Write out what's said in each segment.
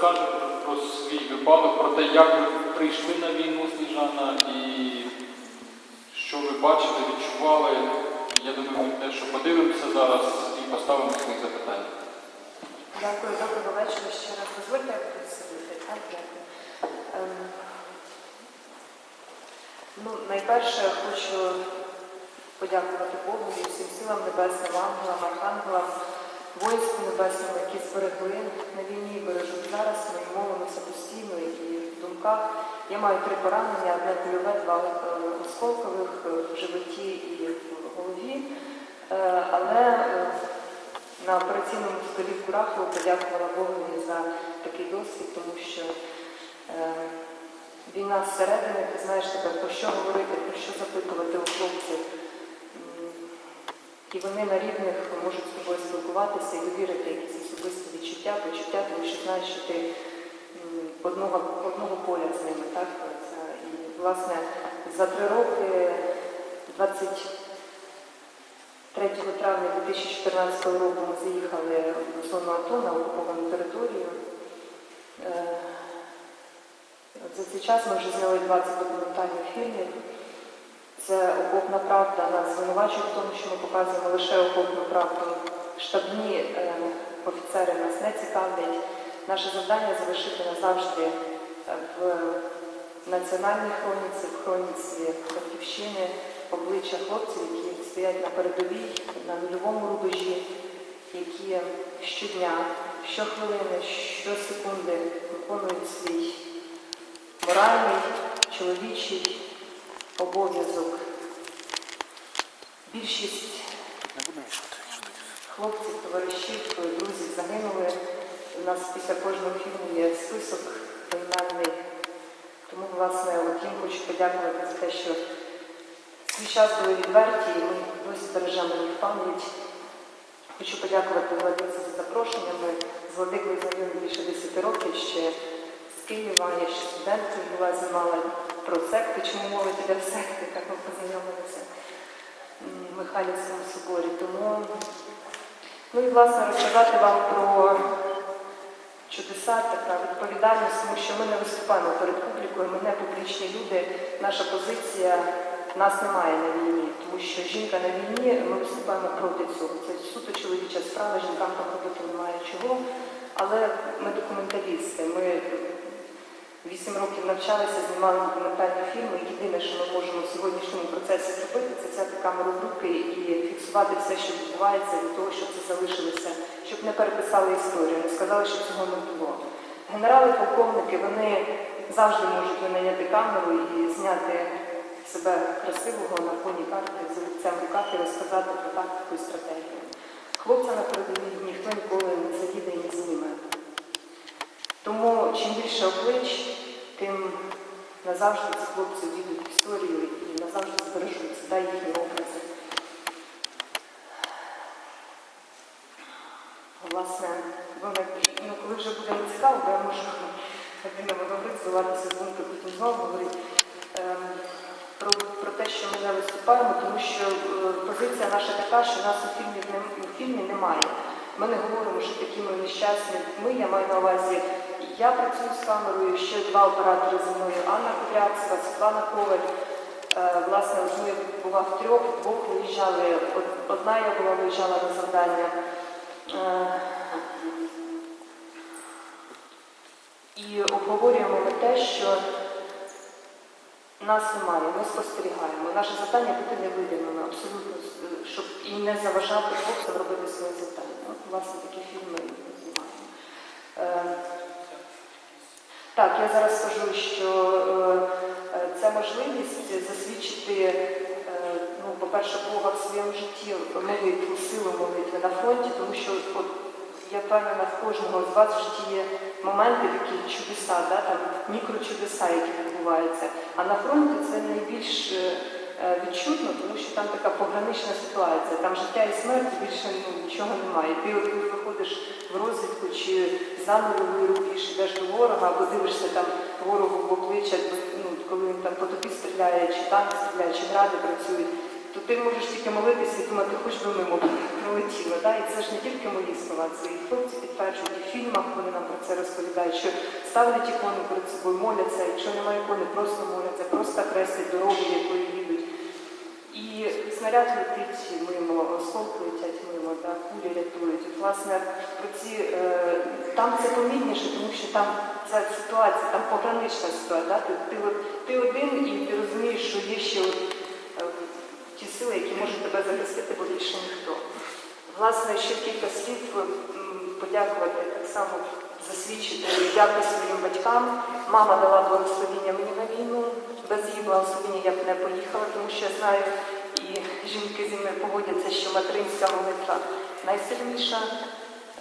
розкаже про, свій випадок, про те, як ви прийшли на війну, Сніжана, і що ви бачите, відчували. Я думаю, ми те, що подивимося зараз і поставимо свої запитання. Дякую, доброго вечора ще раз. Дозвольте присидіти. Так, дякую. Ем, ну, найперше хочу подякувати Богу і всім силам небесним, ангелам, архангелам, воїнству небесному, які зберегли на війні і бережуть зараз. Ми молимося постійно і в думках. Я маю три поранення, одне кульове, два е, осколкових е, в животі і в голові. Е, Але на операційному столі в Курахову подякувала Богові за такий досвід, тому що війна зсередини, ти знаєш тебе, про що говорити, про що запитувати у хлопців. І вони на рівних можуть з тобою спілкуватися і довірити якісь особисті відчуття, почуття, тому що знаєш, що ти одного, одного поля з ними. Так? І, власне, за три роки 20 3 травня 2014 року ми заїхали в зону АТО на окуповану територію. Е, За цей час ми вже зняли 20 документальних фільмів. Це окопна правда. Нас звинувачують в тому, що ми показуємо лише окопну правду. Штабні е, офіцери нас не цікавлять. Наше завдання залишити назавжди е, в національній хроніці, в хроніці батьківщини обличчя хлопців, які стоять на передовій, на нульовому рубежі, які щодня, щохвилини, щосекунди виконують свій моральний, чоловічий обов'язок. Більшість хлопців, товаришів, друзів загинули. У нас після кожного фільму є список поіменний. Тому, власне, їм хочу подякувати за те, що свій час були відверті, і ми досі бережемо їх пам'ять. Хочу подякувати Владиці за запрошення. Ми з Владикою знайомі більше 10 років ще з Києва. Я ще студенткою була, знімала про секти, чому мова йде в секти, як ми познайомилися в Михайлівському соборі. Тому, ну і власне розказати вам про чудеса, така відповідальність, тому що ми не виступаємо перед публікою, ми не публічні люди. Наша позиція нас немає на війні, тому що жінка на війні, ми виступаємо проти цього. Це суто чоловіча справа, жінкам там робити немає чого. Але ми документалісти. Ми вісім років навчалися, знімали документальні фільми. Єдине, що ми можемо в сьогоднішньому процесі зробити, це взяти камеру в руки і фіксувати все, що відбувається, для того, щоб це залишилося, щоб не переписали історію, не сказали, що цього не було. Генерали, полковники, вони завжди можуть винайняти камеру і зняти себе красивого на фоні карти з лицем в руках і розказати про тактику і стратегію. Хлопця на передовій ніхто ніколи не заїде і не зніме. Тому чим більше облич, тим назавжди ці хлопці війдуть в історію і назавжди збережуться да, їхні образи. Власне, ну, коли вже буде не цікаво, бо я можу годинами говорити, здаватися з думки, потім знову говорити ем, про, про те, що ми не виступаємо, тому що е, позиція наша така, що нас у фільмі, у фільмі немає. Ми не говоримо, що такі ми нещасні. Ми, я маю на увазі, я працюю з камерою, ще два оператори зі мною, Анна Кудрявцева, Світлана Коваль. Е, Власне, от ми була в трьох, двох виїжджали. Одна я була виїжджала на завдання. Е, І обговорюємо ми те, що нас немає, ми спостерігаємо. Наше завдання бути невидимими, абсолютно, е, щоб і не заважати хлопцям робити своє завдання. От, власне, такі фільми знімаємо. Так, я зараз скажу, що е, е, це можливість засвідчити, е, ну, по-перше, Бога в своєму житті, молитву, силу молитви на фронті, тому що от, я впевнена, в кожного з вас в житті є моменти такі чудеса, да, там, мікрочудеса, які відбуваються. А на фронті це найбільш відчутно, тому що там така погранична ситуація. Там життя і смерть більше ну, нічого немає. Ти виходиш в розвідку чи за нульовий йдеш до ворога, або дивишся там ворогу в обличчя, ну, коли він там по тобі стріляє, чи танк стріляє, чи гради працюють. то ти можеш тільки молитися і думати, хоч би мимо пролетіло. Да? І це ж не тільки мої слова, це і хлопці підтверджують, і в фільмах вони нам про це розповідають, що ставлять ікону перед собою, моляться, якщо немає ікони, просто моляться, просто креслять дорогу, якою снаряд летить мимо, осколки летять мимо, да, кулі рятують. От, власне, про ці, е, там це помітніше, тому що там ця ситуація, там погранична ситуація. Да? Ти, ти, ти один і ти розумієш, що є ще от, е, ті сили, які можуть тебе захистити, бо більше ніхто. Власне, ще кілька слів подякувати так само засвідчити дякую своїм батькам. Мама дала благословіння мені на війну. Без її благословіння я б не поїхала, тому що я знаю, жінки зі мною погодяться, що материнська молитва найсильніша,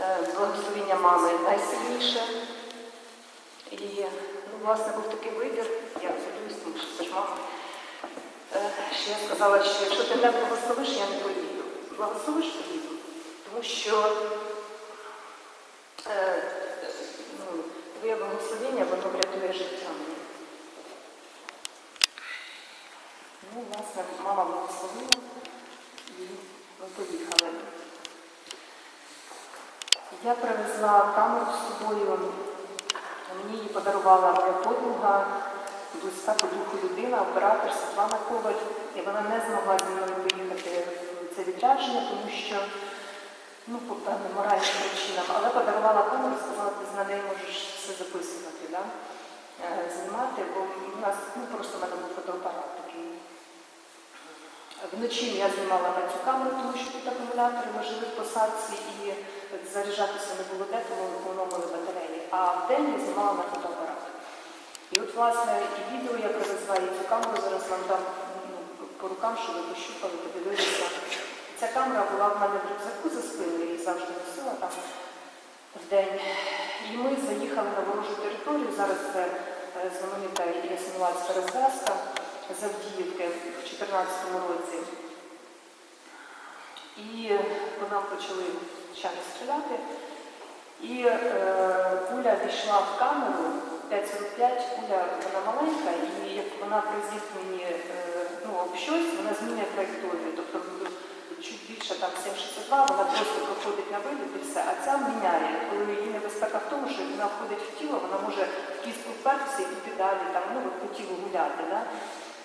е, благословіння мами найсильніше. І ну, власне був такий вибір, я хвилююсь, тому що це ж мама. Е, Що я сказала, що якщо ти не благословиш, я не поїду. Благословиш поїду. Тому що е, ну, твоє благословення, воно врятує життя мені. Ну, власне, мама благословила і ми поїхали. Я привезла камеру з собою. Мені її подарувала моя подруга, близька по людина, оператор Світлана Коваль. І вона не змогла зі мною поїхати в це відрядження, тому що ну, по певним моральним причинам, але подарувала камеру, сказала, ти на неї можеш все записувати, да? е, знімати, бо у нас ну, просто в мене був фотоапарат. Вночі я знімала на цю камеру, тому що тут акумулятори ми жили в посадці і заряджатися не було де, тому ми економили батареї. А в день я знімала на фотоапарат. І от, власне, і відео я привезла, цю камеру зараз вам дам ну, по рукам, щоб ви пощупали, подивилися. Ця камера була в мене в рюкзаку за спиною, я її завжди носила там в день. І ми заїхали на ворожу територію. Зараз це знаменита Ясенувацька розв'язка з Авдіївки в 2014 році. І по нам почали звичайно стріляти. І е, куля війшла в камеру 5,45, куля вона маленька, і як вона при зіткненні е, ну, об щось, вона змінює траєкторію. Тобто буде чуть більше там 7,62, вона просто проходить на виліт і все. А ця міняє. Коли її небезпека в тому, що вона входить в тіло, вона може в кістку впертися і піти далі, там, ну, по тілу гуляти. Да?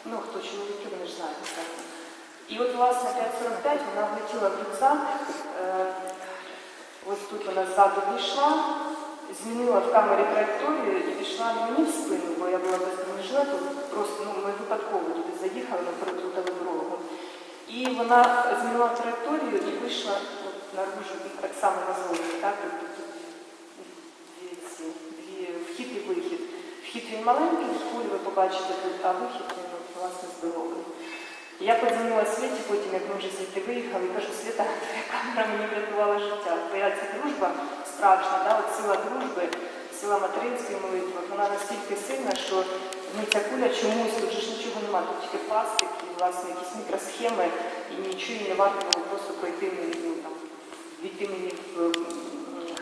Ну, хто чоловіки, вони ж знають це. І от, власне, 5,45 вона влетіла в рюкзак. Е, ось тут вона ззаду пішла, змінила в камері траєкторію і пішла мені в спину, бо я була без бронежилету, просто ну, ми випадково туди заїхали, ми переплутали дорогу. І вона змінила траєкторію і вийшла от, наружу так само на зовні, так? Тут дві, вхід і вихід. Вхід він маленький, куль ви побачите тут, а вихід він власне здоровий. Я подзвонила Світі потім, як ми вже звідти виїхали, і кажу, Світа, твоя камера мені врятувала життя. Твоя ця дружба справжня, да? от сила дружби, сила материнської молитви, вона настільки сильна, що ну, ця куля чомусь, тут же ж нічого немає, тут тільки пластик і власне якісь мікросхеми, і нічого не варто було просто пройти мені, ну, там, війти мені в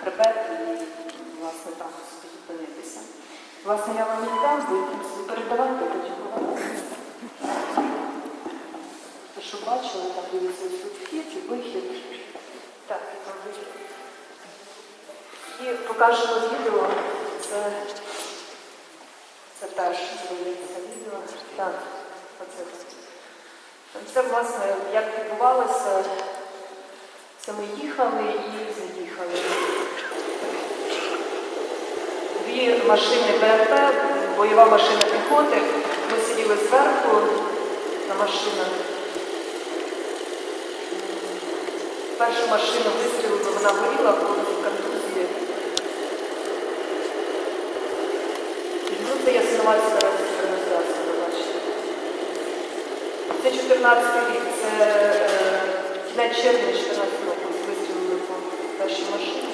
хребет і власне там зупинитися. Власне, я вам віддам, ви передавайте потім. Те, що бачили, там дивіться вхід і вихід. Так, і покажемо відео. Це, це перше, здається, відео. Так, оце. Це, власне, як відбувалося. Це ми їхали і заїхали. Дві машини БМП, бойова машина піхоти. Ми сиділи зверху на машинах. Першу машину вистрілили, вона горіла, коли в контузії. Ну, це я синувацька розв'язка, ви бачите. Це 14 рік, це кінець червня 14 року вистрілили по першій машині.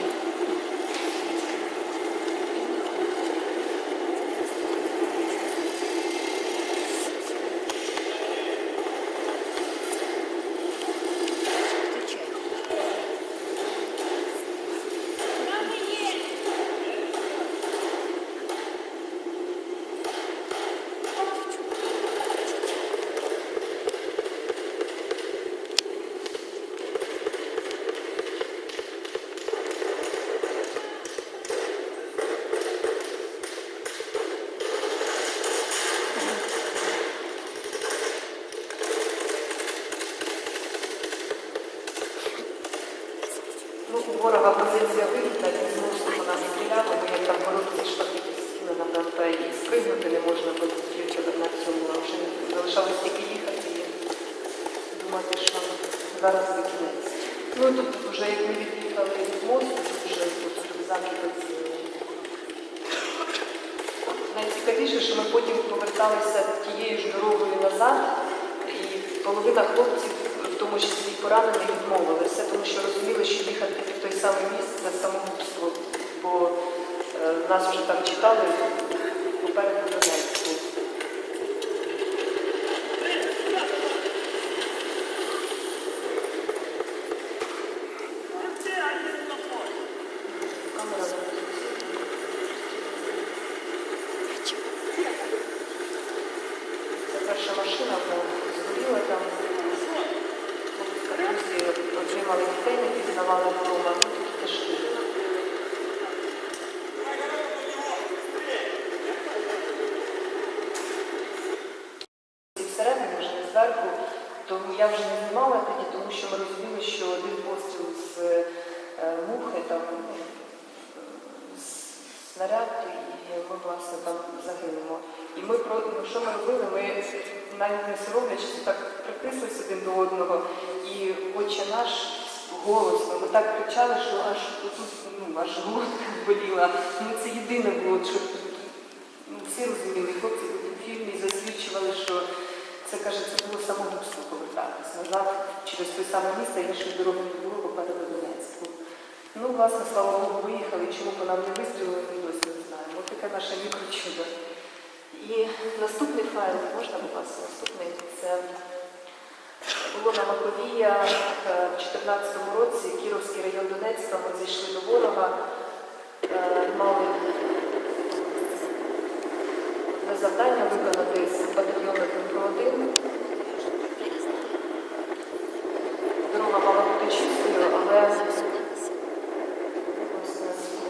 боку ворога позиція вигідна, він змусив вона стріляла, бо як там короткі штати сіли на БМП і спригнути не можна, бо тільки на цьому вже залишалось тільки їхати і думати, що зараз не кінець. Ну тут вже як ми від'їхали від мосту, тут вже тут. Найцікавіше, що ми потім поверталися тією ж дорогою назад, і половина хлопців тому числі і поранених, відмовилися, тому що розуміли, що їхати в той самий міст це самогубство, бо е, нас вже там читали попереду Донецьку. Камера Це перша машина, вона згоріла там. Друзі отримали дітей, не пізнавали вдома. Ну, тут теж всередині, вже не зверху, тому я вже не знімала тоді, тому що ми розуміли, що один постріл з е, мухи там е, снаряд, і ми власне там загинемо. І ми ну, що ми робили? Ми навіть не соромлячись, так притислися один до одного, і отче наш голосно, ми так кричали, що аж тут ну, аж глотка боліла. Ну це єдине було, що ну, всі розуміли, хлопці в фільмі засвідчували, що це каже, це було самогубство повертатись назад через той самий місто, іншої дороги не було попереду Донецьку. Ну, власне, слава Богу, виїхали. Чому по нам не вистрілили, ми досі не знаємо. Ось таке наше мікрочудо. І наступний файл, можна, будь ласка, наступний, це було на Маковія е, в 2014 році, Кіровський район Донецька, ми зайшли до ворога, е, мали завдання виконати з батальйону номер 1 Дорога мала бути чистою, але ось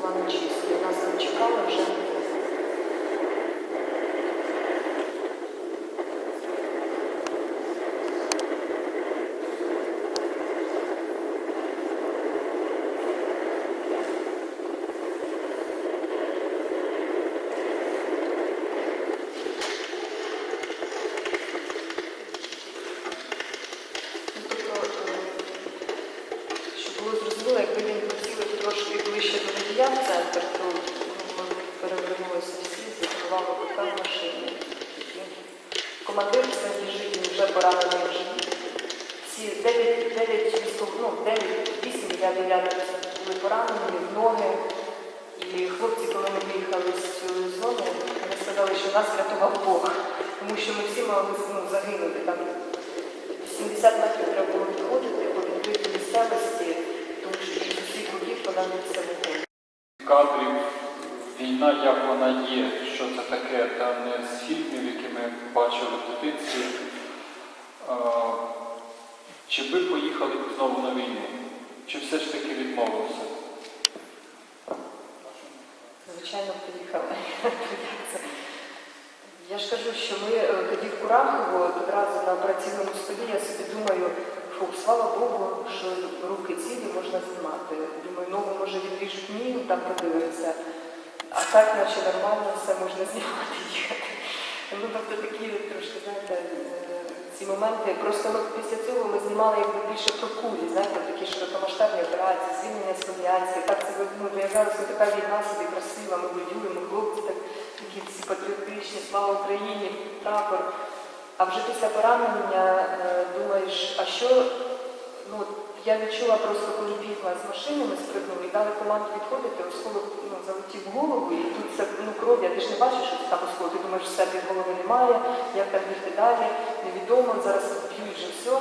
була не чистою. Нас там чекали вже. Ну, Тобто, е, щоб було зрозуміло, якби він хотів трошки ближче до водія в центр, то ну, ми перевернулися всі, закривали бока в машині. І Командир це біжить, він вже поранений в живіт. Всі 9, 9 військов, ну, 9, 8 я 9 були поранені в ноги. І хлопці, коли ми виїхали з цієї зони, вони сказали, що нас врятував Бог. Тому що ми всі мали ну, загинути там 70 метрів треба було відходити по відкритій місцевості, тому що з усіх боків понадобиться вогонь. кадрів війна, як вона є, що це таке, та не з фільмів, які ми бачили в дитинстві. А, Чи ви поїхали б знову на війну? Чи все ж таки відмовилися? Звичайно, приїхали. Я ж кажу, що ми е, тоді в Курахово одразу на операційному столі, я собі думаю, фу, слава Богу, що руки цілі можна знімати. Думаю, ногу може відріжуть ні, ну, там подивимося. А так, наче нормально, все можна знімати їхати. Ну, тобто такі трошки, знаєте, е, ці моменти. Просто ми після цього ми знімали якби більше про кулі, знаєте, такі широкомасштабні операції, звільнення Слов'янська. Так це ну, зараз така війна собі красива, ми воюємо, хлопці так, такі всі патріотичні, слава Україні, прапор. А вже після поранення е, думаєш, а що, ну, я відчула просто, коли бігла з машини, ми спригнули і дали команду відходити, осколок ну, залетів в голову, і тут це ну, кров, я ти ж не бачиш, що це там осколок, ти думаєш, все, під голови немає, як там бігти далі, невідомо, зараз б'ють вже все.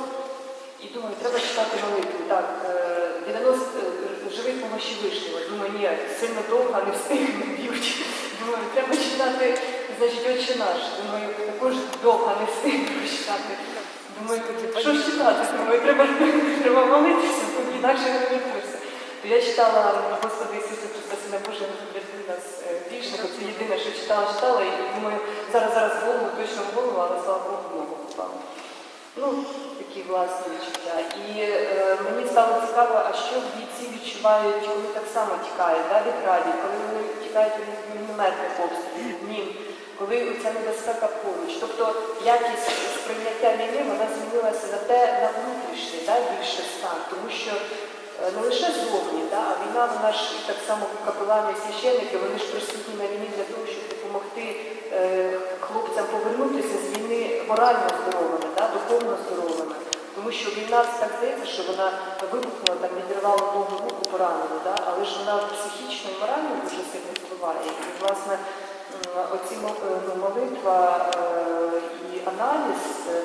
І думаю, треба читати молитву. Так, е, 90 е, живих помощі вийшло. Думаю, ні, сильно довго не встигну б'ють. Думаю, треба читати, значить, отче наш. Думаю, також довго не встигну читати. Думаю, що ж читати? Думаю, треба, треба молитися, бо інакше не відбудеться. То я читала Господи Ісусе Христа, Сина Боже, врятуй нас більше, бо Це єдине, що читала, читала, і думаю, зараз, зараз в голову, точно в голову, але слава Богу, ногу впала. Ну, такі власні відчуття. І е, мені стало цікаво, а що бійці відчувають, коли так само тікають, да, від градів, коли вони тікають від мінометних обстрілів, мін, коли ця небезпека поруч. Тобто якість сприйняття війни вона змінилася на те, на внутрішній, да, більше стан, тому що е, не лише зовні, да, а війна, вона ж так само капелани і священники, вони ж присутні на війні для того, щоб допомогти е, хлопцям повернутися з війни морально здоровими, духовно здоровими. Тому що війна так здається, що вона вибухнула, там відривала ногу руку поранену, да? але ж вона психічно і морально дуже сильно впливає. І, власне, оці е, ну, молитва е, і аналіз, е,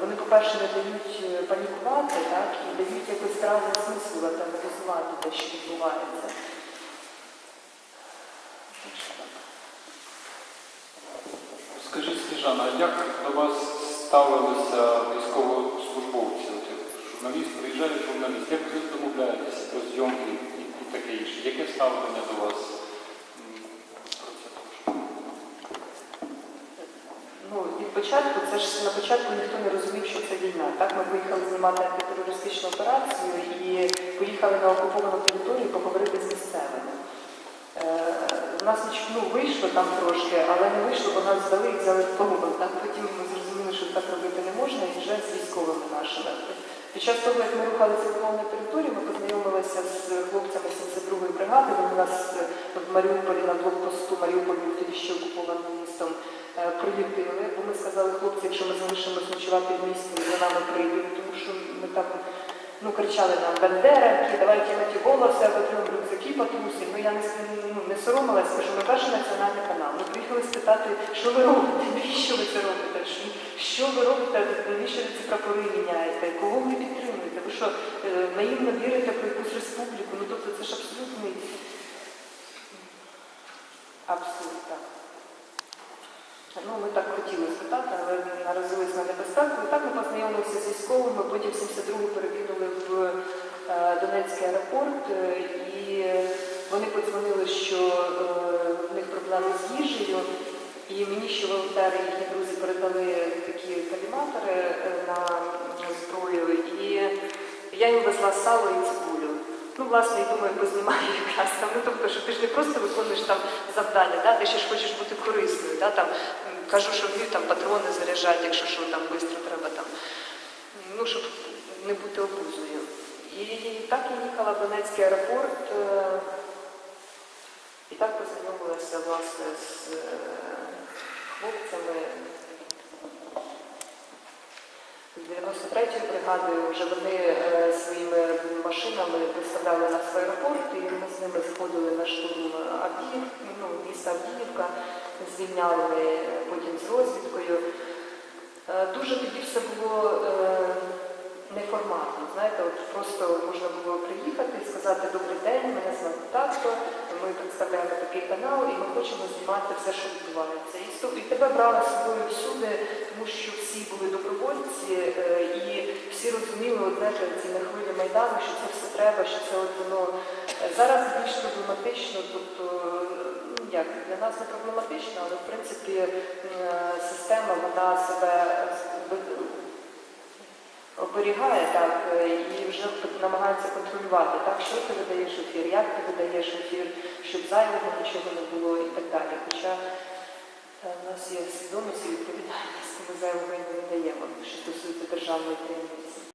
вони, по-перше, не дають панікувати, так? і дають якось здравий смисл та аналізувати те, що відбувається. Скажіть, Сніжана, як до вас ставилися військовослужбовці? Журналіст, приїжджає журналіст, як ви домовляєтеся про зйомки і, і таке інше? Яке ставлення до вас? Ну, від початку, це ж на початку ніхто не розумів, що це війна. Так, ми поїхали знімати антитерористичну операцію і поїхали на окуповану територію поговорити з місцевими. У нас ну, вийшло там трошки, але не вийшло, бо нас здали і взяли в полон. Так потім ми зрозуміли, що так робити не можна, і вже з військовими нашими. Під час того, як ми рухалися на територію, ми познайомилися з хлопцями 72-ї бригади. Вони нас е, в Маріуполі на блокпосту Маріуполь був тоді ще окупованим містом е, приютили, бо ми сказали, хлопці, якщо ми залишимось ночувати в місті, за нами прийдуть, тому що ми там ну, кричали нам Бандерівки, давайте на ті голоси, або трьом рюкзаки потрусимо. Ну, я не, ну, не соромилась, кажу, ми перший національний канал. Ми приїхали спитати, що ви робите, навіщо ви це робите, що, що ви робите, навіщо ви ці прапори міняєте, кого ви підтримуєте? Ви що, е, наївно вірите про якусь республіку? Ну, тобто це ж абсолютний абсурд, так. Ну, ми так хотіли спитати, але наразились на небезпеку. І так ми познайомилися з військовими, потім 72-го перекинули в е, Донецький аеропорт, е, і вони подзвонили, що е, в них проблеми з їжею. І мені ще волонтери, їхні друзі передали такі каліматори на зброю, і я їм везла сало і цибулю. Ну, власне, і думаю, познімаю якраз там. Ну, тобто, що ти ж не просто виконуєш там завдання, да? ти ще ж хочеш бути корисною. Да? Там, кажу, що вмію там патрони заряджати, якщо що там швидко треба там. Ну, щоб не бути обузою. І так я їхала в Донецький аеропорт. е, І так познайомилася власне з е, хлопцями з 93-ї бригади. Вже вони е, своїми машинами доставляли нас в аеропорт, і ми з ними сходили на штурм Авдіїв, ну, міста Авдіївка, звільняли потім з розвідкою. Дуже тоді все було неформатно. Знаєте, от просто можна було приїхати і сказати Добрий день, мене звати Татко, ми представляємо такий канал і ми хочемо знімати все, що відбувається. І, тебе брали з собою всюди, тому що всі були добровольці е, і всі розуміли одне ці на хвилі Майдану, що це все треба, що це от воно е, зараз більш проблематично, тобто ну, як для нас не проблематично, але в принципі е, система вона себе оберігає так е, і вже намагається контролювати, так, що ти видаєш ефір, як ти видаєш ефір, щоб зайвого нічого не було і так далі. Хоча е, в нас є свідомість і відповідальність, ми зайвого не видаємо, що стосується державної таємниці.